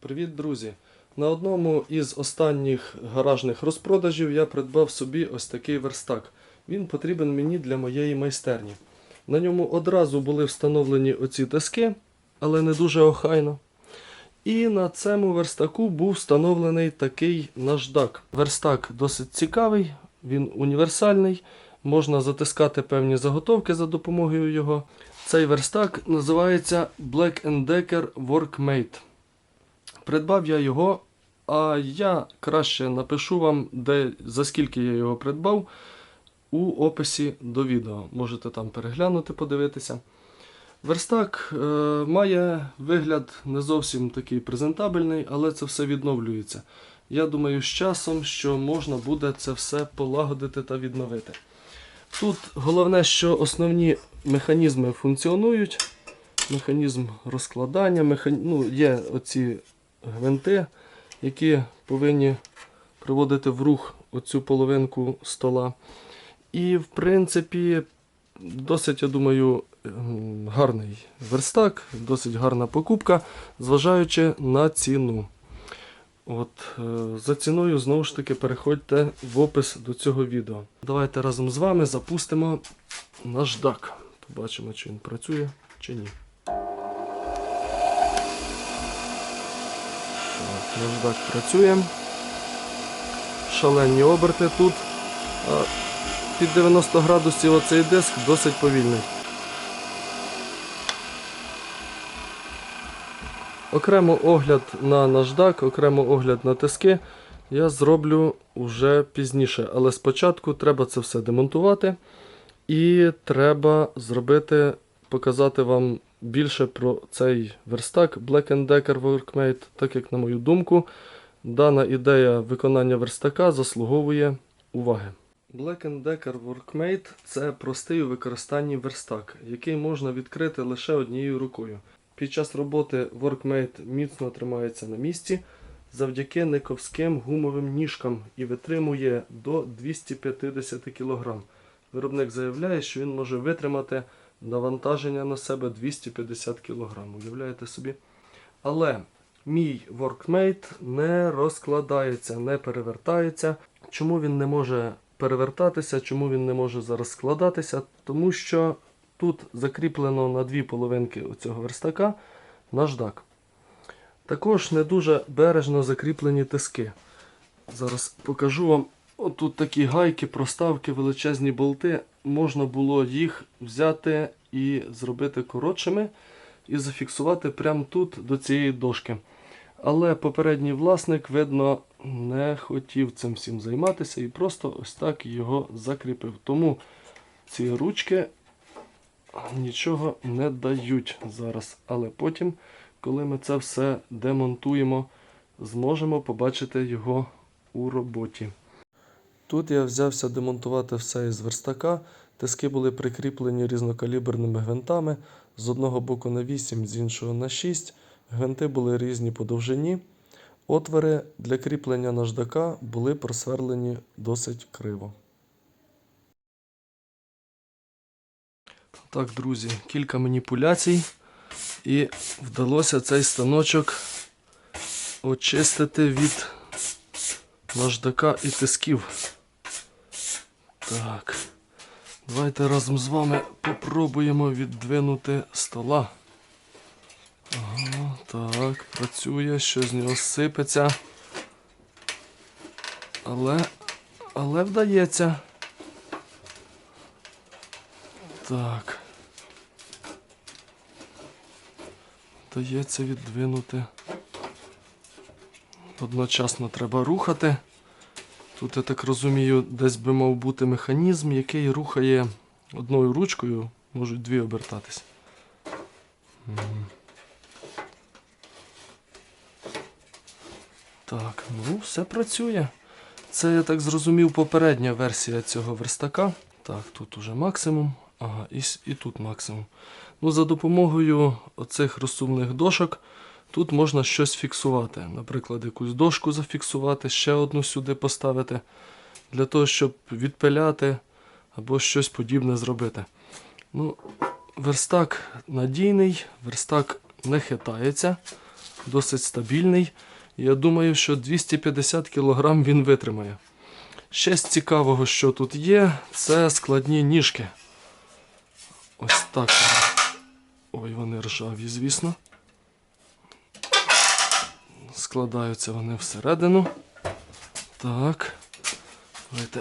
Привіт, друзі! На одному із останніх гаражних розпродажів я придбав собі ось такий верстак. Він потрібен мені для моєї майстерні. На ньому одразу були встановлені оці тиски, але не дуже охайно. І на цьому верстаку був встановлений такий наждак. Верстак досить цікавий, він універсальний. Можна затискати певні заготовки за допомогою його. Цей верстак називається Black Decker Workmate. Придбав я його, а я краще напишу вам, де, за скільки я його придбав у описі до відео. Можете там переглянути, подивитися. Верстак е, має вигляд не зовсім такий презентабельний, але це все відновлюється. Я думаю, з часом, що можна буде це все полагодити та відновити. Тут головне, що основні механізми функціонують. Механізм розкладання, механі... ну, є оці гвинти, які повинні приводити в рух оцю половинку стола. І, в принципі, досить, я думаю, ем, гарний верстак, досить гарна покупка, зважаючи на ціну. От, е, За ціною, знову ж таки, переходьте в опис до цього відео. Давайте разом з вами запустимо наждак. Побачимо, чи він працює, чи ні. Наждак працює. Шалені оберти тут. Під 90 градусів оцей диск досить повільний. Окремо огляд на наждак, окремо огляд на тиски я зроблю вже пізніше. Але спочатку треба це все демонтувати. І треба зробити, показати вам більше про цей верстак Black Decker Workmate, так як, на мою думку, дана ідея виконання верстака заслуговує уваги. Black Decker Workmate це простий у використанні верстак, який можна відкрити лише однією рукою. Під час роботи Workmate міцно тримається на місці завдяки нековським гумовим ніжкам і витримує до 250 кг. Виробник заявляє, що він може витримати навантаження на себе 250 кг. Уявляєте собі? Але мій Workmate не розкладається, не перевертається. Чому він не може перевертатися, чому він не може зараз складатися? Тому що тут закріплено на дві половинки цього верстака наждак. Також не дуже бережно закріплені тиски. Зараз покажу вам. Отут такі гайки, проставки, величезні болти. Можна було їх взяти і зробити коротшими і зафіксувати прямо тут до цієї дошки. Але попередній власник, видно, не хотів цим всім займатися і просто ось так його закріпив. Тому ці ручки нічого не дають зараз. Але потім, коли ми це все демонтуємо, зможемо побачити його у роботі. Тут я взявся демонтувати все із верстака. Тиски були прикріплені різнокаліберними гвинтами. З одного боку на 8, з іншого на 6. Гвинти були різні по довжині. Отвори для кріплення наждака були просверлені досить криво. Так, друзі, кілька маніпуляцій. І вдалося цей станочок очистити від наждака і тисків. Так. Давайте разом з вами попробуємо віддвинути стола. Ага, так, працює, що з нього сипеться. Але, але вдається. Так. Вдається віддвинути. Одночасно треба рухати. Тут, я так розумію, десь би мав бути механізм, який рухає одною ручкою, можуть дві обертатись. Так, ну все працює. Це, я так зрозумів, попередня версія цього верстака. Так, тут уже максимум. Ага, і, і тут максимум. Ну, за допомогою оцих розсумних дошок тут можна щось фіксувати. Наприклад, якусь дошку зафіксувати, ще одну сюди поставити, для того, щоб відпиляти або щось подібне зробити. Ну, верстак надійний, верстак не хитається. досить стабільний. Я думаю, що 250 кг він витримає. Ще з цікавого, що тут є, це складні ніжки. Ось так. Ой, вони ржаві, звісно. Складаються вони всередину. Так. Давайте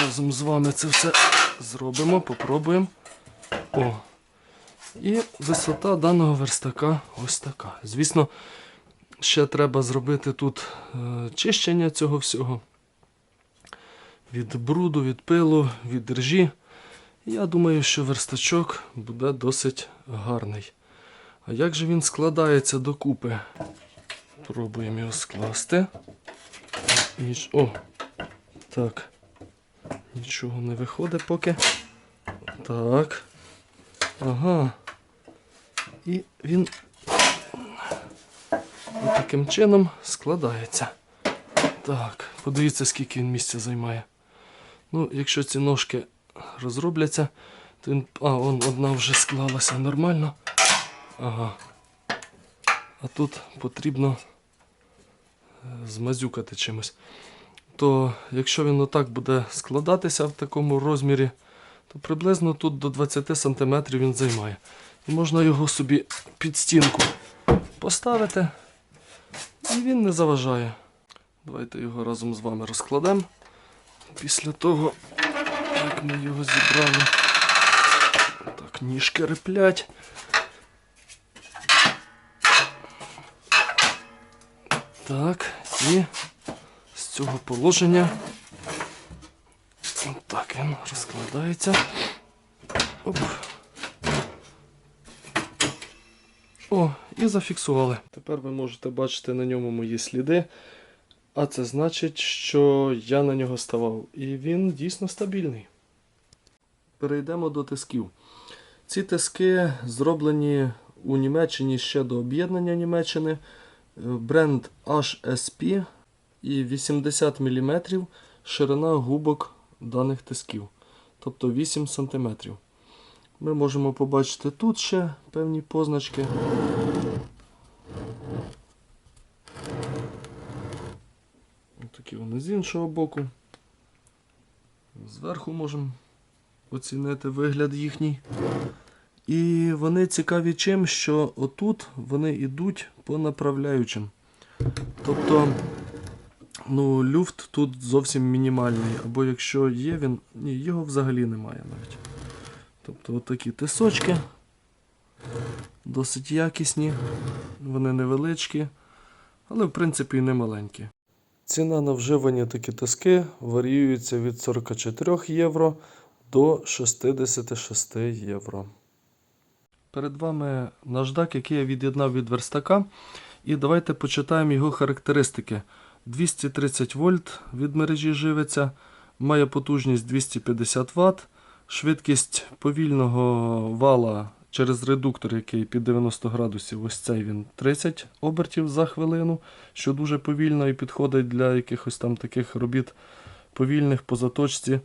разом з вами це все зробимо, попробуємо. О. І висота даного верстака ось така. Звісно, ще треба зробити тут е, чищення цього всього. Від бруду, від пилу, від ржі. Я думаю, що верстачок буде досить гарний. А як же він складається докупи? Пробуємо його скласти. Ніч... О! Так. Нічого не виходить поки. Так. Ага. І він таким чином складається. Так, подивіться, скільки він місця займає. Ну, якщо ці ножки розробляться, то він. А, он одна вже склалася нормально. Ага. А тут потрібно змазюкати чимось. То якщо він отак буде складатися в такому розмірі, то приблизно тут до 20 см він займає. І можна його собі під стінку поставити, і він не заважає. Давайте його разом з вами розкладемо. Після того, як ми його зібрали. Так, ніжки реплять. Так, і з цього положення. Так, він розкладається. Оп. О, і зафіксували. Тепер ви можете бачити на ньому мої сліди. А це значить, що я на нього ставав. І він дійсно стабільний. Перейдемо до тисків. Ці тиски зроблені у Німеччині ще до об'єднання Німеччини. Бренд HSP і 80 мм ширина губок даних тисків. Тобто 8 см. Ми можемо побачити тут ще певні позначки. Такі вони з іншого боку. Зверху можемо оцінити вигляд їхній. І вони цікаві чим, що отут вони йдуть по направляючим. Тобто, ну, люфт тут зовсім мінімальний. Або якщо є він, ні, його взагалі немає навіть. Тобто отакі тисочки. Досить якісні, вони невеличкі, але в принципі і не маленькі. Ціна на вживані такі тиски варіюється від 44 євро до 66 євро. Перед вами наждак, який я від'єднав від верстака. І давайте почитаємо його характеристики. 230 вольт від мережі живиться, має потужність 250 Вт, швидкість повільного вала через редуктор, який під 90 градусів, ось цей він 30 обертів за хвилину, що дуже повільно і підходить для якихось там таких робіт повільних по заточці.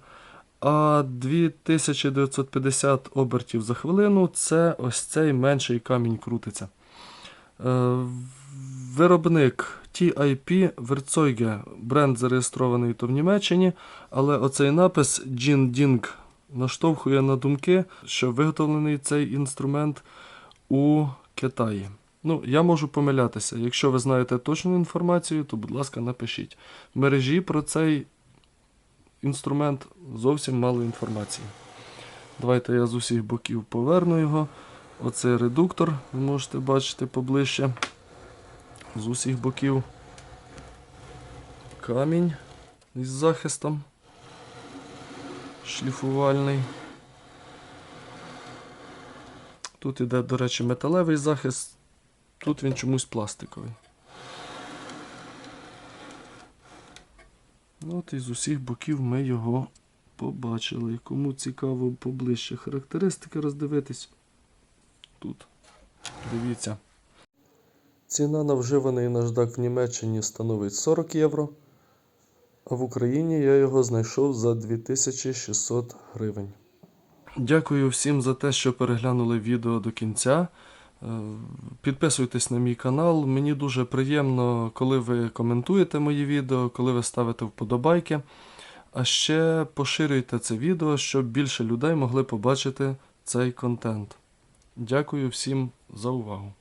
А 2950 обертів за хвилину це ось цей менший камінь крутиться. Е, Виробник TIP Verzeuge, бренд зареєстрований то в Німеччині, але оцей напис Jin Ding наштовхує на думки, що виготовлений цей інструмент у Китаї. Ну, я можу помилятися. Якщо ви знаєте точну інформацію, то, будь ласка, напишіть. В мережі про цей інструмент зовсім мало інформації. Давайте я з усіх боків поверну його. Оцей редуктор, ви можете бачити поближче. З усіх боків камінь із захистом шліфувальний. Тут іде, до речі, металевий захист, тут він чомусь пластиковий. От і з усіх боків ми його побачили. Кому цікаво поближче характеристики роздивитись, тут. Дивіться. Ціна на вживаний наждак в Німеччині становить 40 євро, а в Україні я його знайшов за 2600 гривень. Дякую всім за те, що переглянули відео до кінця. Підписуйтесь на мій канал. Мені дуже приємно, коли ви коментуєте мої відео, коли ви ставите вподобайки. А ще поширюйте це відео, щоб більше людей могли побачити цей контент. Дякую всім за увагу.